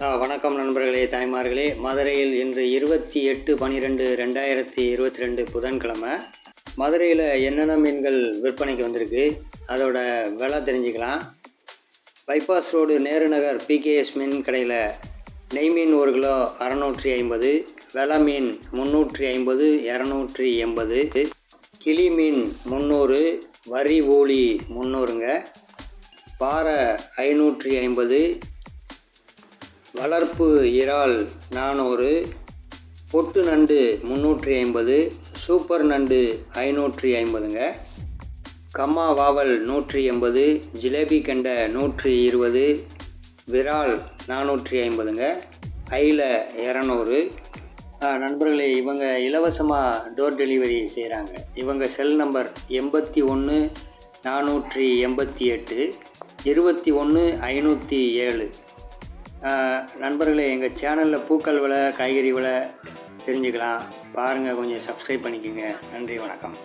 ஆ, வணக்கம் நண்பர்களே தாய்மார்களே. மதுரையில் இன்று இருபத்தி எட்டு பனிரெண்டு ரெண்டாயிரத்தி இருபத்தி ரெண்டு புதன்கிழமை. மதுரையில் என்னென்ன மீன்கள் விற்பனைக்கு வந்திருக்கு? அதோட விலை தெரிஞ்சுக்கலாம். Bypass road Nehru Nagar PKS மீன் கடையில் நெய் மீன் ஒரு கிலோ அறநூற்றி ஐம்பது வெலை மீன் முந்நூற்றி ஐம்பது இரநூற்றி எண்பது கிளி மீன் முந்நூறு வரி ஓலி முந்நூறுங்க பாறை ஐநூற்றி ஐம்பது வளர்ப்பு இறால் நானூறு பொட்டு நண்டு முந்நூற்றி ஐம்பது சூப்பர் நண்டு ஐநூற்றி ஐம்பதுங்க. கம்மா வாவல் நூற்றி எண்பது ஜிலேபி கெண்டை நூற்றி இருபது விரால் நானூற்றி ஐம்பதுங்க. ஐல இரநூறு. நண்பர்களே இவங்க இலவசமாக டோர் டெலிவரி செய்கிறாங்க இவங்க செல் நம்பர் எண்பத்தி ஒன்று நானூற்றி எண்பத்தி எட்டு இருபத்தி ஒன்று ஐநூற்றி ஏழு. நண்பர்களே எங்கள் சேனலில் பூக்கள் விலை காய்கறி விலை தெரிஞ்சுக்கலாம். பாருங்கள் கொஞ்சம் சப்ஸ்கிரைப் பண்ணிக்கோங்க. நன்றி வணக்கம்.